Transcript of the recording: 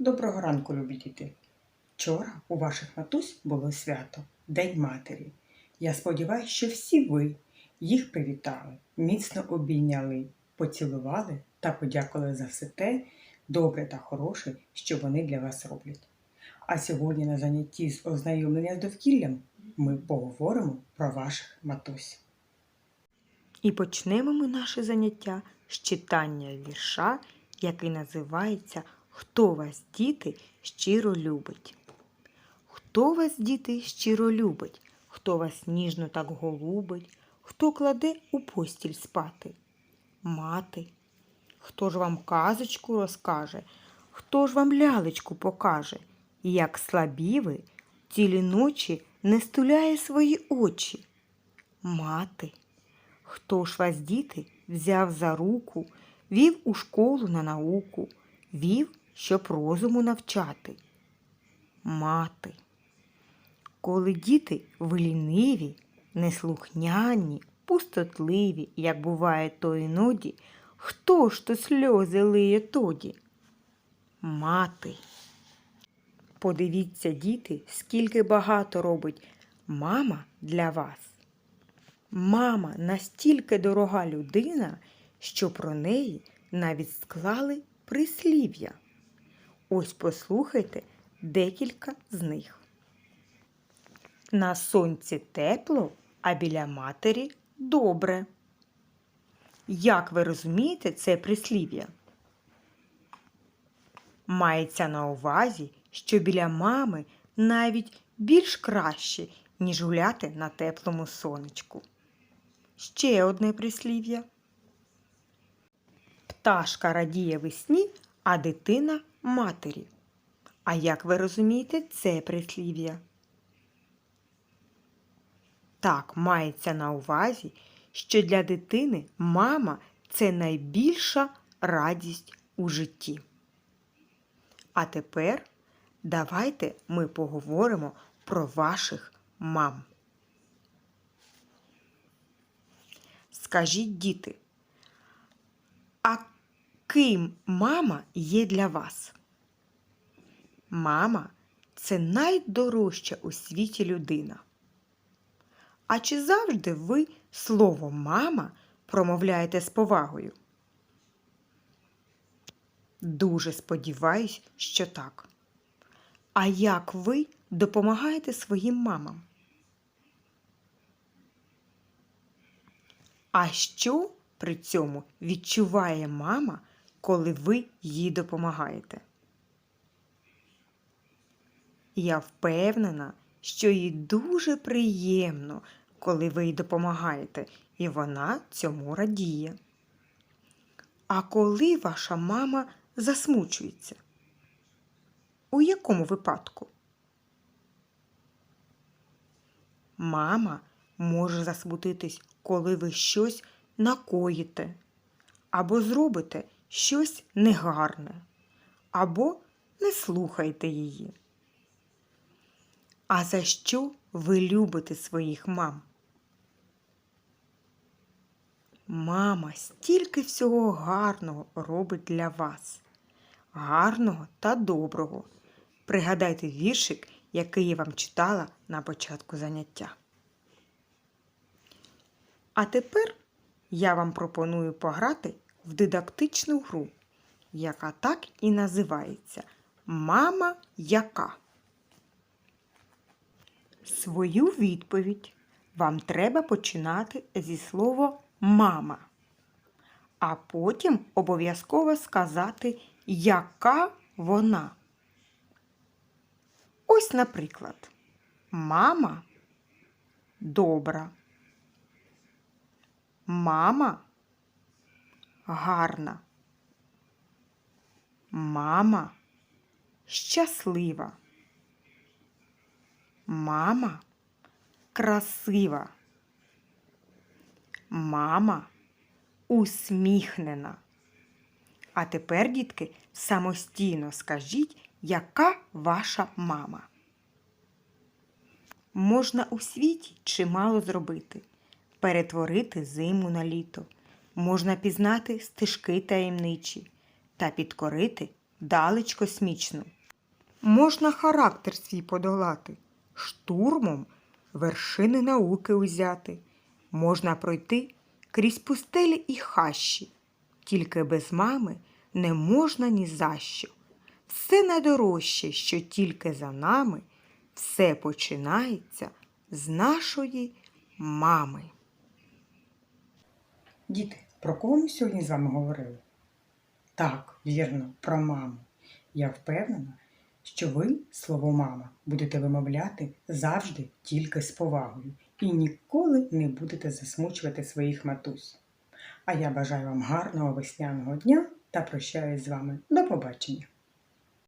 Доброго ранку, любі діти. Вчора у ваших матусь було свято День матері. Я сподіваюся, що всі ви їх привітали, міцно обійняли, поцілували та подякували за все те добре та хороше, що вони для вас роблять. А сьогодні на занятті з ознайомлення з довкіллям ми поговоримо про ваших матусь. І почнемо ми наше заняття з читання вірша, який називається Хто вас, діти, щиро любить. Хто вас, діти, щиро любить, хто вас ніжно так голубить, хто кладе у постіль спати? Мати. Хто ж вам казочку розкаже, хто ж вам лялечку покаже, як слабі ви цілі ночі не стуляє свої очі? Мати. Хто ж вас, діти, взяв за руку, вів у школу на науку, вів, щоб розуму навчати? Мати. Коли діти ви ліниві, неслухняні, пустотливі, як буває то іноді, хто ж то сльози лиє тоді? Мати. Подивіться, діти, скільки багато робить мама для вас. Мама настільки дорога людина, що про неї навіть склали прислів'я. Ось послухайте декілька з них. На сонці тепло, а біля матері добре. Як ви розумієте це прислів'я? Мається на увазі, що біля мами навіть більш краще, ніж гуляти на теплому сонечку. Ще одне прислів'я. Пташка радіє весні, а дитина матері. А як ви розумієте це прислів'я? Так, мається на увазі, що для дитини мама це найбільша радість у житті. А тепер давайте ми поговоримо про ваших мам. Скажіть, діти, а ким мама є для вас? Мама це найдорожча у світі людина. А чи завжди ви слово мама промовляєте з повагою? Дуже сподіваюсь, що так. А як ви допомагаєте своїм мамам? А що при цьому відчуває мама, коли ви їй допомагаєте? Я впевнена, що їй дуже приємно, коли ви їй допомагаєте, і вона цьому радіє. А коли ваша мама засмучується? У якому випадку? Мама може засмутитись, коли ви щось накоїте, або зробите щось негарне, або не слухаєте її. А за що ви любите своїх мам? Мама стільки всього гарного робить для вас, гарного та доброго. Пригадайте віршик, який я вам читала на початку заняття. А тепер я вам пропоную пограти в дидактичну гру, яка так і називається Мама яка. Свою відповідь вам треба починати зі слова мама, а потім обов'язково сказати, яка вона. Ось, наприклад, мама добра. Мама гарна. Мама щаслива. Мама красива. Мама усміхнена. А тепер, дітки, самостійно скажіть, яка ваша мама. Можна у світі чимало зробити, перетворити зиму на літо, можна пізнати стежки таємничі та підкорити далеч космічну. Можна характер свій подолати, штурмом вершини науки узяти. Можна пройти крізь пустелі і хащі, тільки без мами не можна ні за що. Все найдорожче, що тільки за нами, все починається з нашої мами. Діти, про кого ми сьогодні з вами говорили? Так, вірно, про маму. Я впевнена, що ви слово мама будете вимовляти завжди тільки з повагою і ніколи не будете засмучувати своїх матусь. А я бажаю вам гарного весняного дня та прощаюсь з вами. До побачення!